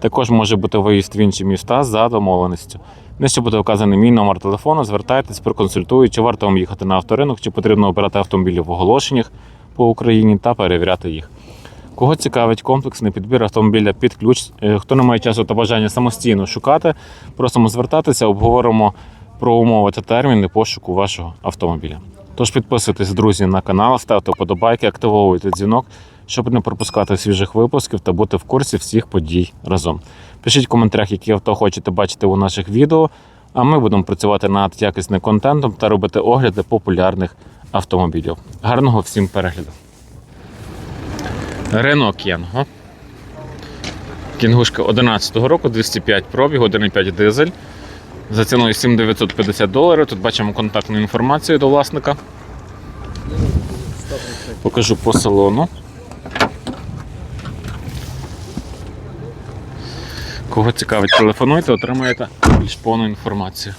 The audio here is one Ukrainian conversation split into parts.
Також може бути виїзд в інші міста за домовленістю. Нижче буде вказаний мій номер телефону. Звертайтесь, проконсультую, чи варто вам їхати на авторинок, чи потрібно обирати автомобілі в оголошеннях по Україні та перевіряти їх. Кого цікавить комплексний підбір автомобіля під ключ, е, хто не має часу та бажання самостійно шукати, просимо звертатися, обговоримо про умови та терміни пошуку вашого автомобіля. Тож підписуйтесь, друзі, на канал, ставте вподобайки, активовуйте дзвінок, щоб не пропускати свіжих випусків та бути в курсі всіх подій разом. Пишіть в коментарях, які авто хочете бачити у наших відео, а ми будемо працювати над якісним контентом та робити огляди популярних автомобілів. Гарного всім перегляду! Рено Кенго. Кінгушка 11-го року, 205 пробіг, 1,5 дизель. За ціною 7950 доларів. Тут бачимо контактну інформацію до власника. Покажу по салону. Кого цікавить, телефонуйте, отримаєте більш повну інформацію.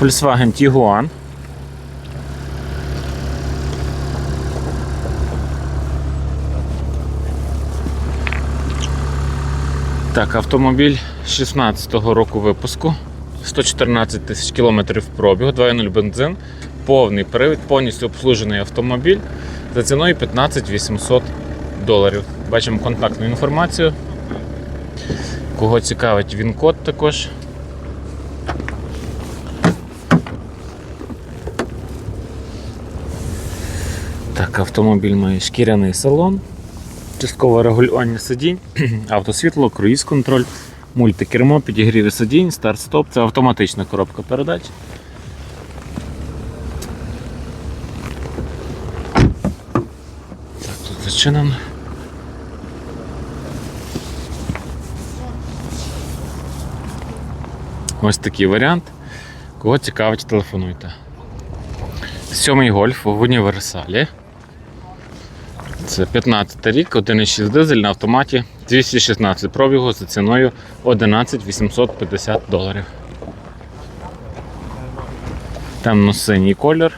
Volkswagen Tiguan. Так, автомобіль 16-го року випуску. 114 тисяч кілометрів пробігу, 2.0 бензин, повний привід, повністю обслужений автомобіль за ціною 15 800 доларів. Бачимо контактну інформацію. Кого цікавить він код також. Так, автомобіль має шкіряний салон, часткове регулювання сидінь, автосвітло, круїз-контроль, мультикермо, підігріві сидінь, старт-стоп, це автоматична коробка передач. Так, тут зачинено. Ось такий варіант. Кого цікавить, телефонуйте. Сьомий гольф в універсалі. Це 15 рік, 1,6 дизель на автоматі, 216 пробігу за ціною 11 850 доларів. Темно-синій колір.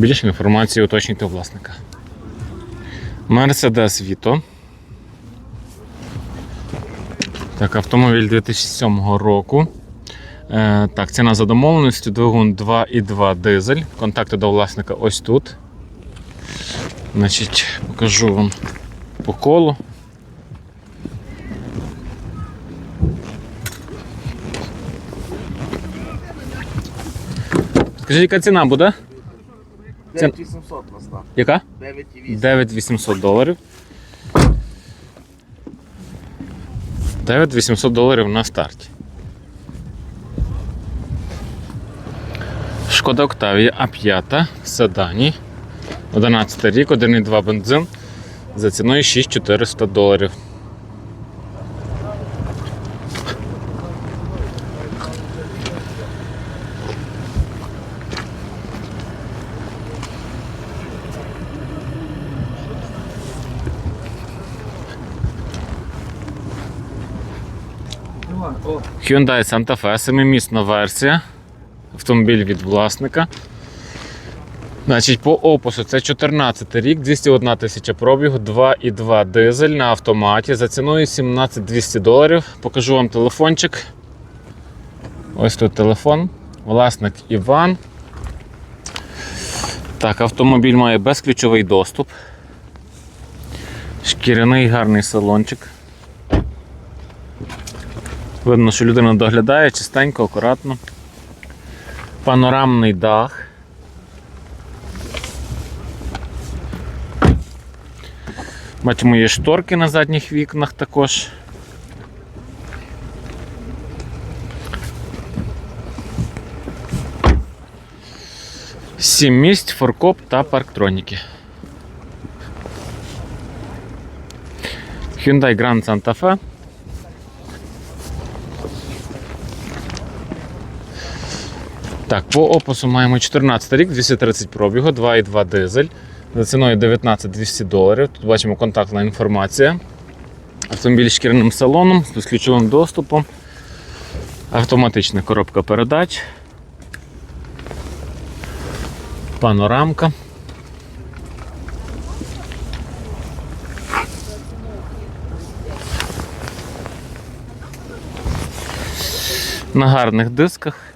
Більше інформації уточнюйте у власника. Mercedes Vito. Так, автомобіль 2007 року. Е, так, ціна за домовленістю, двигун 2,2 дизель. Контакти до власника ось тут. Значить, покажу вам по колу. Скажіть, яка ціна буде? 9800 на став. Яка? 9,8. 9800 доларів. 9800 доларів на старті. Шкода Октавія А5 в седані. 11 рік, 1,2 бензин за ціною 6400 доларів. Hyundai Santa Fe, семимісна версія. Автомобіль від власника. Значить, по опису це 14 рік, 201 тисяча пробігу, 2,2 дизель на автоматі за ціною 17 200 доларів. Покажу вам телефончик. Ось тут телефон. Власник Іван. Так, автомобіль має безключовий доступ. Шкіряний гарний салончик. Видно, що людина доглядає чистенько, акуратно. Панорамний дах. Бачимо є шторки на задніх вікнах також. Сім місць, форкоп та парктроніки. Hyundai Grand Santa Fe Так, по опису маємо 14 рік, 230 пробігу, 2,2 дизель. За ціною 19 200 доларів. Тут бачимо контактна інформація. Автомобіль з шкіряним салоном, з безключовим доступом. Автоматична коробка передач. Панорамка. На гарних дисках.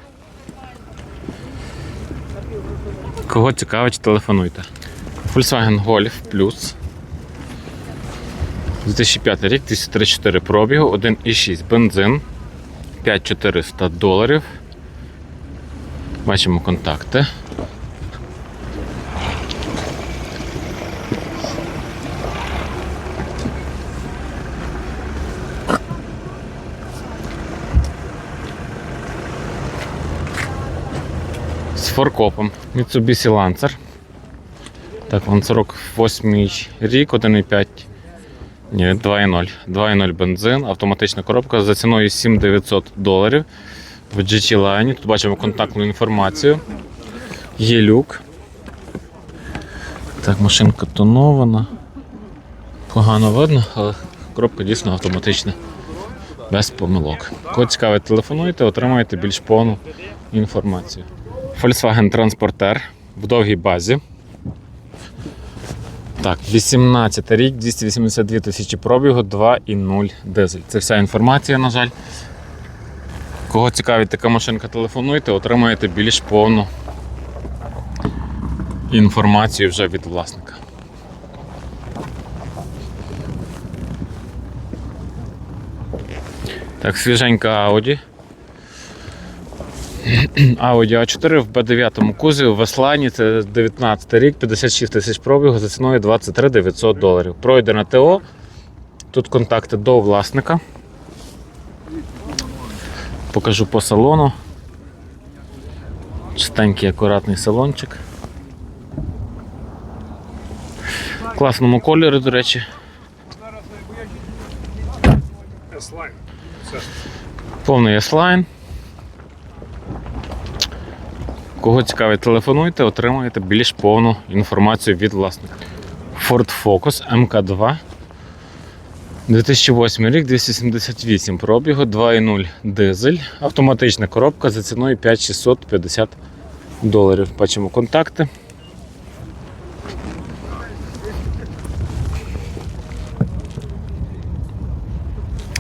Кого цікавить, телефонуйте. Volkswagen Golf Plus. 2005 рік, 234 пробігу, 1,6 бензин, 5400 доларів. Бачимо контакти. Форкопом Mitsubishi Lancer. Так, ланцерок 8 рік, 1,5. Ні, 2,0. 2,0 бензин, автоматична коробка за ціною 7900 доларів. В GT Line. Тут бачимо контактну інформацію. Є люк. Так, машинка тонована. Погано видно, але коробка дійсно автоматична. Без помилок. Кого цікавить, телефонуйте, отримаєте більш повну інформацію. Volkswagen Transporter в довгій базі. Так, 18 рік, 282 тисячі пробігу, 2,0 дизель. Це вся інформація, на жаль. Кого цікавить така машинка, телефонуйте, отримаєте більш повну інформацію вже від власника. Так, свіженька Audi. Audi A4 в B9 кузові в Веслані, це 19 рік, 56 тисяч пробігу за ціною 23 900 доларів. Пройдена ТО. Тут контакти до власника. Покажу по салону. Чистенький, акуратний салончик. В класному кольорі, до речі. Повний S-Line. Кого цікавить, телефонуйте, отримаєте більш повну інформацію від власника. Ford Focus MK2. 2008 рік, 278 пробігу, 2,0 дизель, автоматична коробка за ціною 5650 доларів. Бачимо контакти.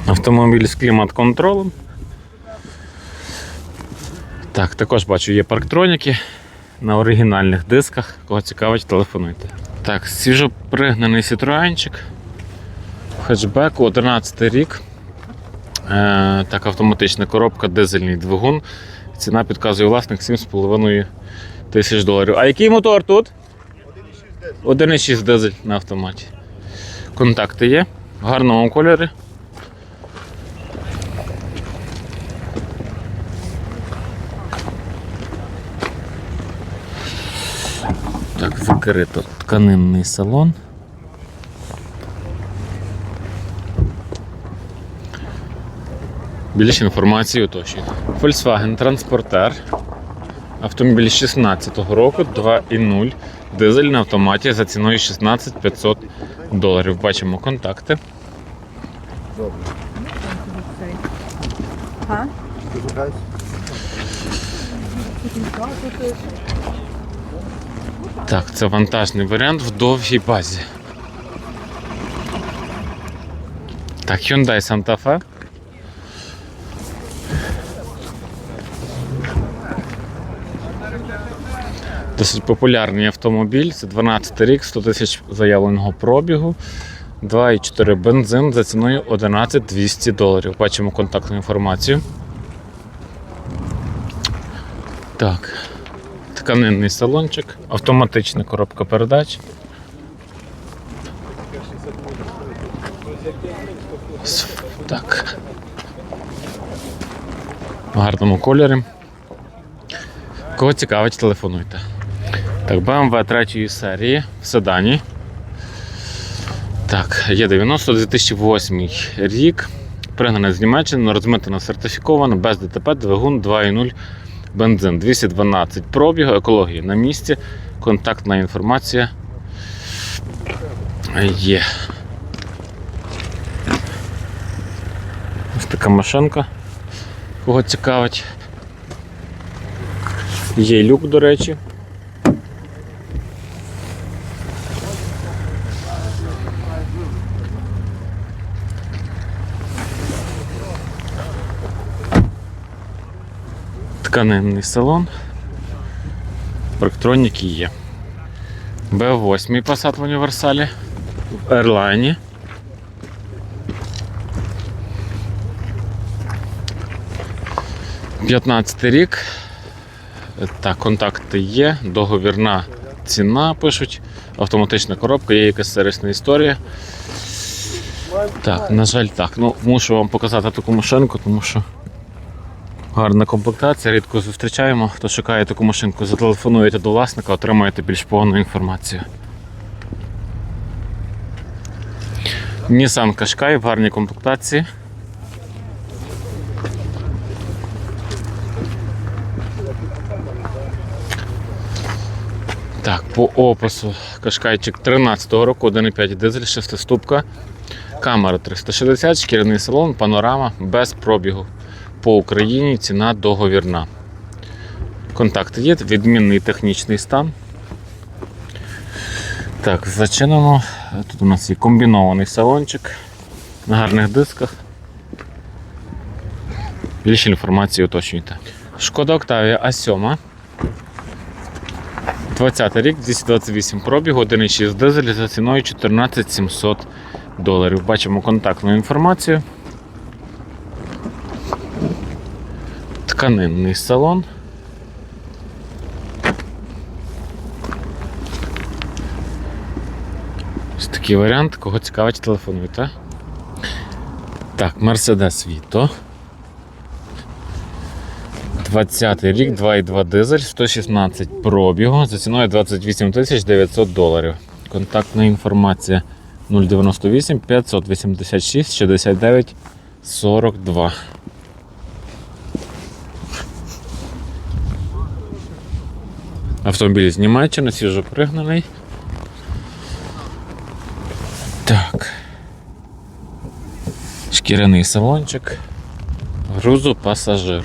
Автомобіль з клімат-контролем. Так, також бачу, є парктроніки на оригінальних дисках. Кого цікавить, телефонуйте. Так, свіжопригнаний Citroenчик. Хетчбеку 11 рік. Е, так, автоматична коробка, дизельний двигун. Ціна підказує власник 7,5 тисяч доларів. А який мотор тут? 1,6 дизель на автоматі. Контакти є в гарному кольорі. Закрито тканинний салон. Більше інформації уточнюю. Volkswagen Transporter. Автомобіль 16-го року 2.0. Дизель на автоматі за ціною 16 500 доларів. Бачимо контакти. Га? Так, це вантажний варіант в довгій базі. Так, Hyundai Santa Fe. Досить популярний автомобіль. Це 12 рік, 100 тисяч заявленого пробігу. 2,4 бензин за ціною 11 200 доларів. Бачимо контактну інформацію. Так. Тканинний салончик, автоматична коробка передач. Так. В гарному кольорі. Кого цікавить, телефонуйте. Так, BMW 3 серії в седані. Так, є 90 2008 рік. Пригнане з Німеччини, розмитено сертифіковано, без ДТП, двигун 2.0 бензин. 212 пробігу, екології на місці, контактна інформація є. Ось така машинка. Кого цікавить. Є люк, до речі. Тканинний салон. Парктроніки є. Б8 Passat в універсалі. В Airline. П'ятнадцятий рік. Так, контакти є, договірна ціна пишуть, автоматична коробка, є якась сервісна історія. Так, на жаль, так. Ну, мушу вам показати таку машинку, тому що гарна комплектація, рідко зустрічаємо. Хто шукає таку машинку, зателефонуєте до власника, отримаєте більш повну інформацію. Nissan Qashqai в гарній комплектації. Так, по опису Кашкайчик 13-го року, 1,5 дизель, 6 ступка, камера 360, шкіряний салон, панорама без пробігу. По Україні ціна договірна. Контакти є, відмінний технічний стан. Так, зачинено. Тут у нас є комбінований салончик на гарних дисках. Більше інформації уточнюйте. Шкода Octavia А7. 20 рік, 228 пробігу, 1,6 дизель за ціною 14 700 доларів. Бачимо контактну інформацію. Тканинний салон. Ось такий варіант. Кого цікавить, телефонуйте. Так, Mercedes Vito. 20 рік, 2,2 дизель, 116 пробігу за ціною 28 тисяч 900 доларів. Контактна інформація 098 586 69 42. Автомобіль з Німеччини, свіжо пригнаний. Так. Шкіряний салончик. Грузу пасажир.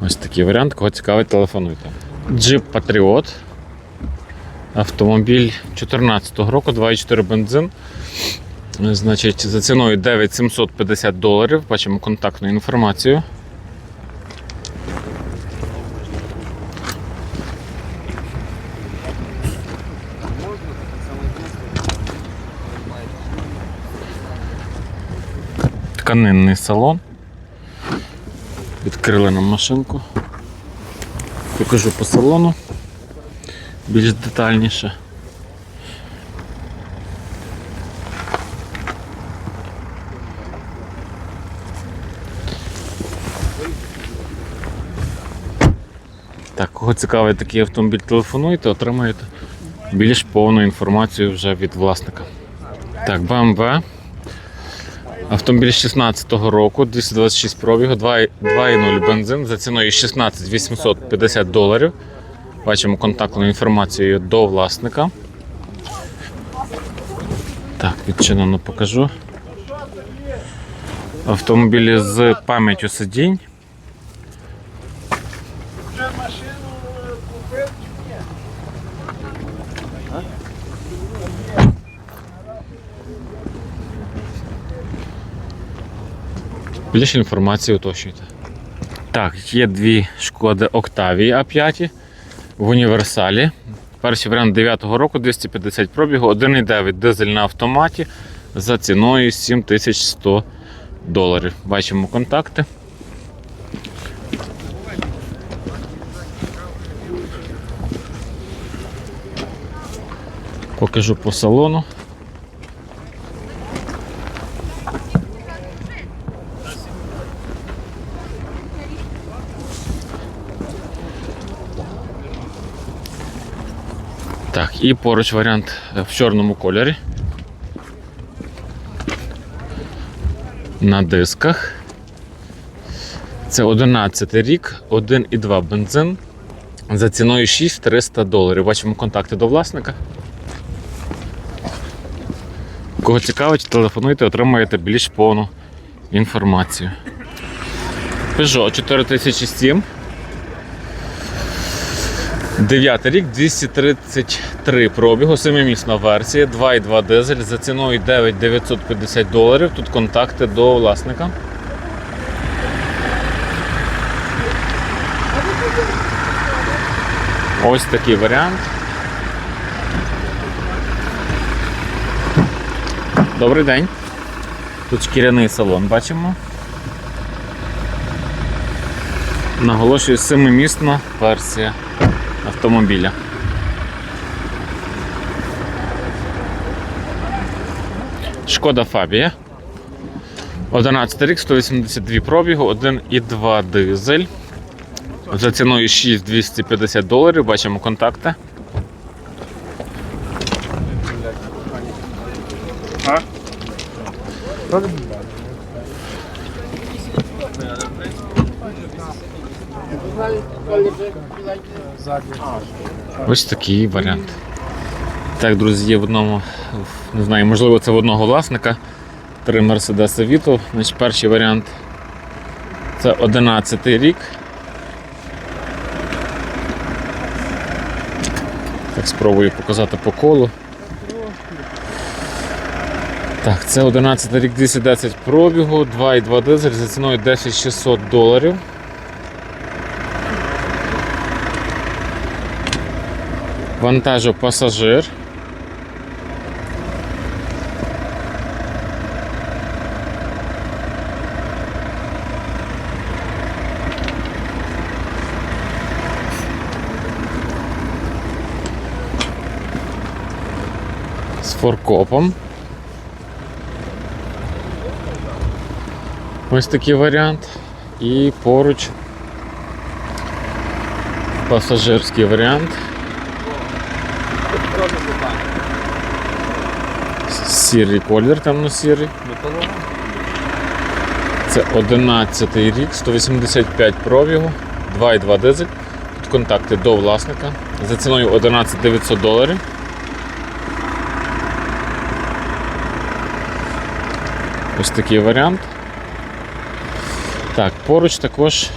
Ось такий варіант, кого цікавить, телефонуйте. Jeep Patriot. Автомобіль 2014 року, 2,4 бензин. Значить, за ціною 9750 доларів. Бачимо контактну інформацію. Тканинний салон. Відкрили нам машинку. Покажу по салону більш детальніше. Так, кого цікавий такий автомобіль, телефонуйте, отримаєте більш повну інформацію вже від власника. Так, BMW. Автомобіль 16-го року, 226 пробігу, 2,0 бензин за ціною 16 850 доларів. Бачимо контактну інформацію до власника. Так, відчинено покажу. Автомобілі з пам'яттю сидінь. Більше інформації уточнюйте. Так, є дві шкоди Octavia А5 в універсалі. Перший варіант 9-го року, 250 пробігу, 1,9 дизель на автоматі за ціною 7100 доларів. Бачимо контакти. Покажу по салону. Так, і поруч варіант е, в чорному кольорі. На дисках. Це 11 рік, 1,2 бензин за ціною 6300 доларів. Бачимо контакти до власника. Кого цікавить, телефонуйте, отримаєте більш повну інформацію. Peugeot 4007. 9 рік, 233 пробігу, 7-місна версія, 2,2 дизель за ціною 9950 доларів. Тут контакти до власника. Ось такий варіант. Добрий день. Тут шкіряний салон бачимо. Наголошую, семимісна версія автомобіля. Шкода Фабія. 11 рік, 182 пробігу, 1,2 дизель. За ціною 6250 доларів. Бачимо контакти. Ось такий варіант. Так, друзі, є в одному, не знаю, можливо, це в одного власника. Три Mercedes Vito. Значить, перший варіант це 11 рік. Так, спробую показати по колу. Так, це 11 рік 210 пробігу, 2,2 дизель за ціною 10600 доларів. Вантажопасажир. З форкопом. Ось такий варіант. І поруч пасажирський варіант. Сірий колір, темно-сірий. Це 11 рік, 185 пробігу, 2,2 дизель. Тут контакти до власника. За ціною 11 900 доларів. Ось такий варіант. Так, поруч також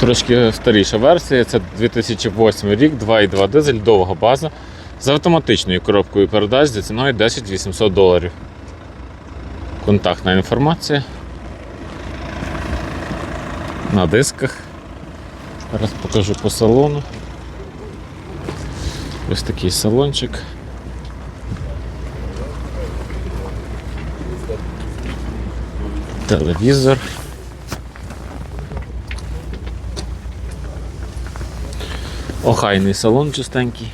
трошки старіша версія. Це 2008 рік, 2,2 дизель, довга база з автоматичною коробкою передач за ціною 10 800 доларів. Контактна інформація. На дисках. Зараз покажу по салону. Ось такий салончик. Телевізор. Охайний салон чистенький.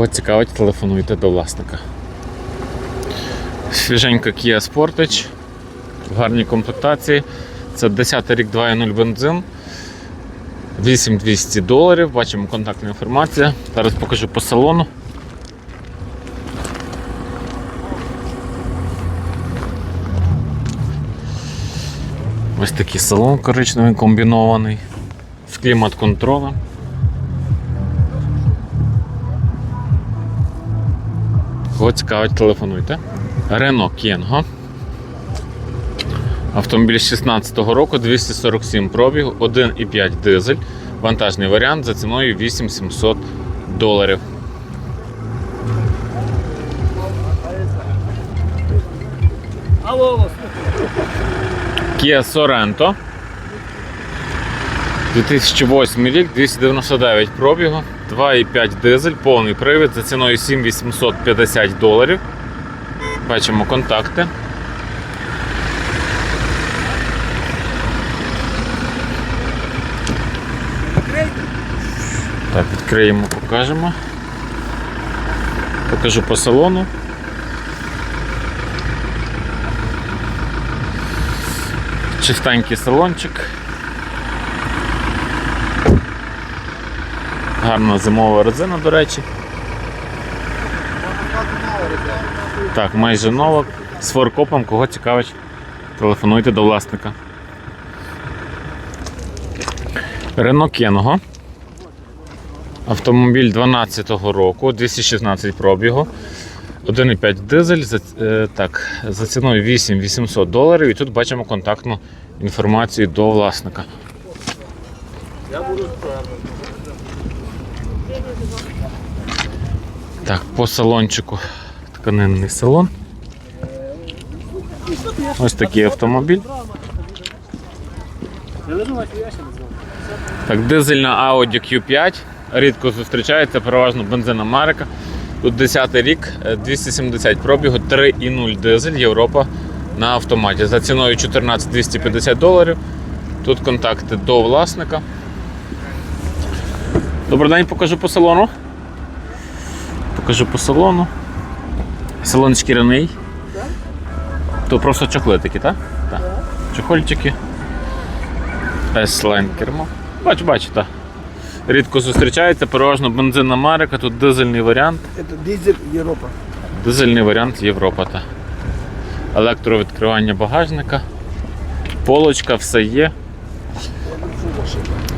Кого цікавить, телефонуйте до власника. Свіженька Kia Sportage в гарній комплектації. Це 10 рік 2.0 бензин. 8200 доларів. Бачимо контактна інформація. Зараз покажу по салону. Ось такий салон коричневий комбінований з клімат-контролем. Кого цікавить, телефонуйте. Renault Кенго. Автомобіль з 16-го року, 247 пробіг, 1,5 дизель. Вантажний варіант за ціною 8700 доларів. Kia Sorento. 2008 рік, 299 пробігу, 2,5 дизель, повний привід за ціною 7850 доларів. Бачимо контакти. Відкриємо, покажемо. Покажу по салону. Чистенький салончик. Гарна зимова резина, до речі. Так, майже нова. З форкопом, кого цікавить, телефонуйте до власника. Рено Кенго. Автомобіль 12-го року, 216 пробігу. 1,5 дизель за, е, так, за ціною 8800 доларів. І тут бачимо контактну інформацію до власника. Так, по салончику тканинний салон. Ось такий автомобіль. Так, дизельна Audi Q5. Рідко зустрічається, переважно бензин Америка. Тут 10 рік, е, 270 пробігу, 3,0 дизель, Європа на автоматі. За ціною 14 250 доларів. Тут контакти до власника. Добрий день, покажу по салону. Покажу по салону. Салон шкіряний. То просто чохлитики, так? Так. Чохольчики. S-Line кермо. Бачу, бачу, так. Рідко зустрічається, переважно бензин Америка, тут дизельний варіант. Это дизель Европа. Дизельний варіант Європа. Та. Електровідкривання багажника. Полочка, все є.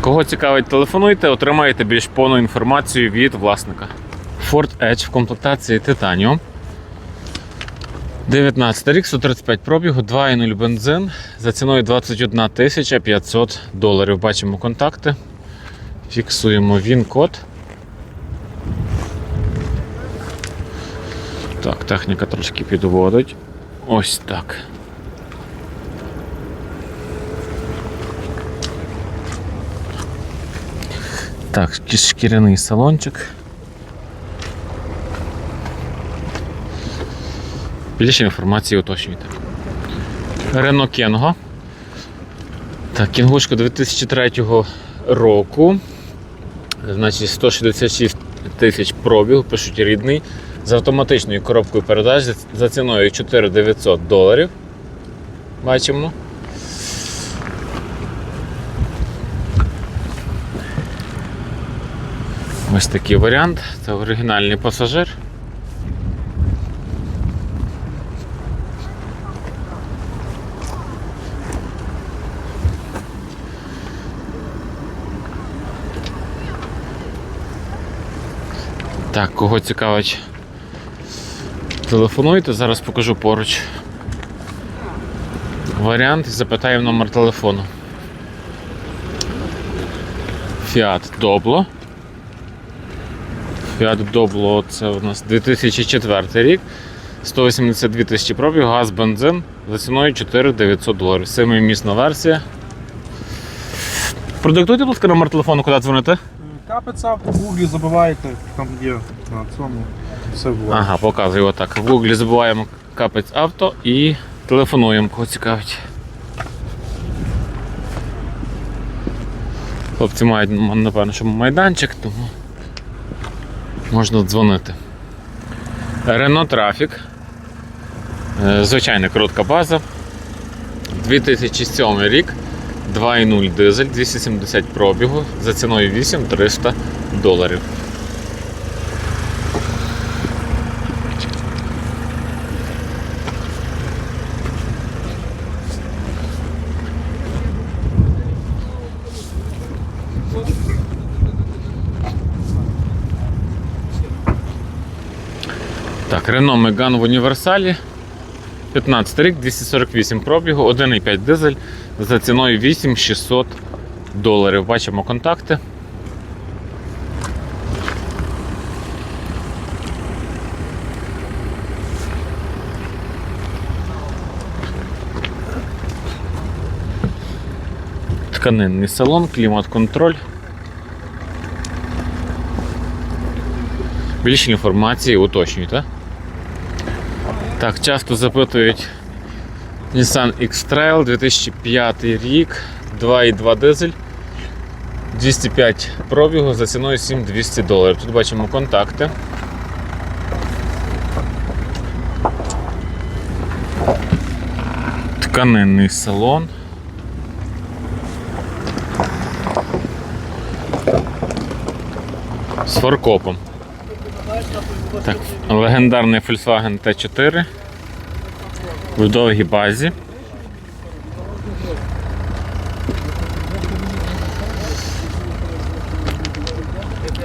Кого цікавить, телефонуйте, отримаєте більш повну інформацію від власника. Ford Edge в комплектації Titanium. 19 рік, 135 пробігу, 2,0 бензин за ціною 21 тисяча 500 доларів. Бачимо контакти. Фіксуємо він-код. Так, техніка трошки підводить. Ось так. Так, шкіряний салончик. Більше інформації уточнюйте. Рено Кенго. Так, кінгушка 2003 року. Значить, 166 тисяч пробігу, пишуть рідний. З автоматичною коробкою передач за ціною 4900 доларів. Бачимо. Ось такий варіант. Це оригінальний пасажир. Так, кого цікавить, телефонуйте, зараз покажу поруч варіант і запитаємо номер телефону. Fiat Doblo. Fiat Doblo це у нас 2004 рік. 182 тисячі пробіг, газ, бензин за ціною 4900 доларів. Семимісна версія. Продиктуйте, будь ласка, номер телефону, куди дзвонити? Капеться, в гуглі забиваєте, там є на цьому все було. Ага, показую отак. В Гуглі забуваємо капець авто і телефонуємо, кого цікавить. Хлопці мають, напевно, що майданчик, тому можна дзвонити. Renault Traffic. Е, Звичайна коротка база. 2007 рік. 2,0 дизель, 270 пробігу за ціною 8300 доларів. Так, Renault Megane в універсалі. 15 рік, 248 пробігу, 1,5 дизель за ціною 8600 доларів. Бачимо контакти. Тканинний салон, клімат-контроль. Більше інформації уточнюйте. Так, часто запитують Nissan X-Trail 2005 рік, 2,2 дизель. 205 пробігу за ціною 7200 доларів. Тут бачимо контакти. Тканинний салон. З форкопом. Так, легендарний Volkswagen T4 в довгій базі.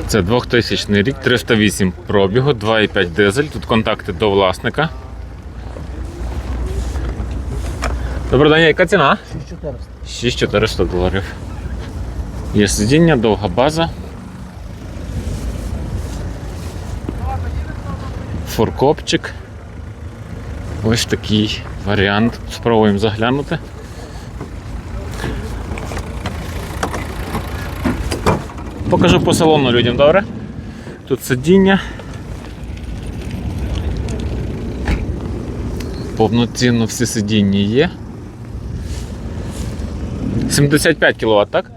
Це 2000 рік, 308 пробігу, 2,5 дизель. Тут контакти до власника. Добрий день, яка ціна? 6400 доларів. Є сидіння, довга база. Форкопчик. Ось такий варіант. Спробуємо заглянути. Покажу по салону людям, добре? Тут сидіння. Повноцінно всі сидіння є. 75 кВт, так?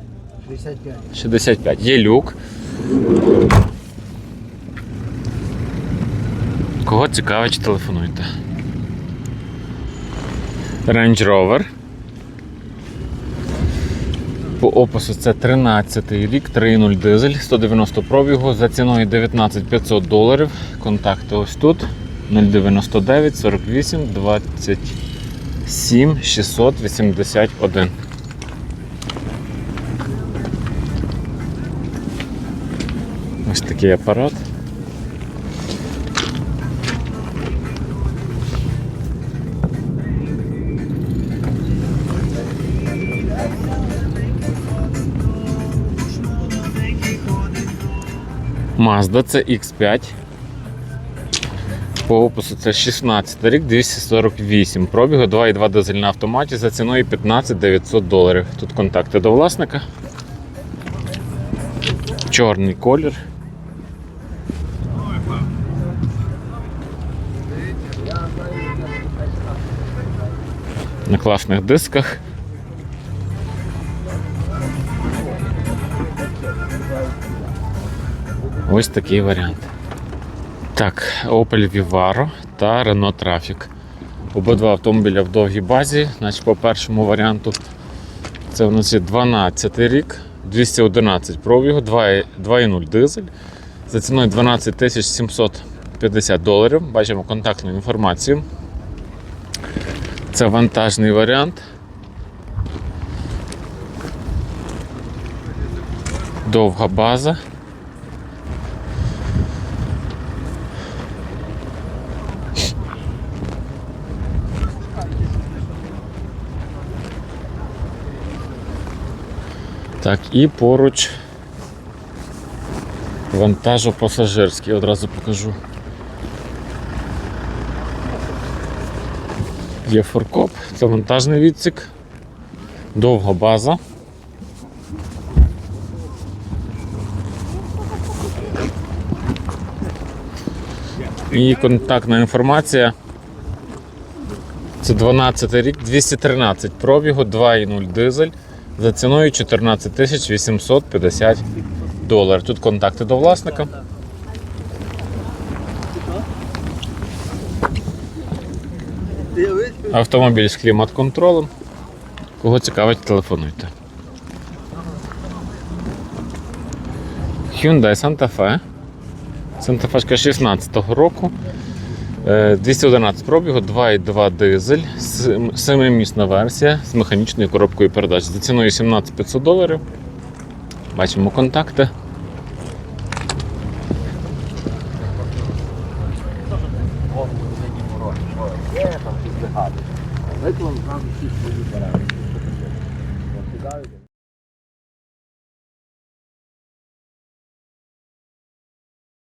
65. 65. Є люк. Кого цікавить, телефонуйте. Range Rover. По опису це 13 рік, 3.0 дизель, 190 пробігу за ціною 19 500 доларів. Контакти ось тут 099 48 27 681. Ось такий апарат. Mazda це X5. По опису це 16 рік, 248 пробігу, 2,2 дизель на автоматі за ціною 15 900 доларів. Тут контакти до власника. Чорний колір. На класних дисках. Ось такий варіант. Так, Opel Vivaro та Renault Trafic. Обидва автомобіля в довгій базі. Значить, по першому варіанту це у нас є 12 рік, 211 пробігу, 2,0 дизель. За ціною 12 750 доларів. Бачимо контактну інформацію. Це вантажний варіант. Довга база. Так, і поруч вантажопасажирський, одразу покажу. Є форкоп, це вантажний відсік, довга база. І контактна інформація. Це 12 рік, 213 пробігу, 2,0 дизель за ціною 14 тисяч 850 доларів. Тут контакти до власника. Автомобіль з клімат-контролем. Кого цікавить, телефонуйте. Hyundai Santa Fe. Santa Fe 16-го року. Е, 211 пробігу, 2,2 дизель, 7-місна версія з механічною коробкою передач. За ціною 17 500 доларів. Бачимо контакти.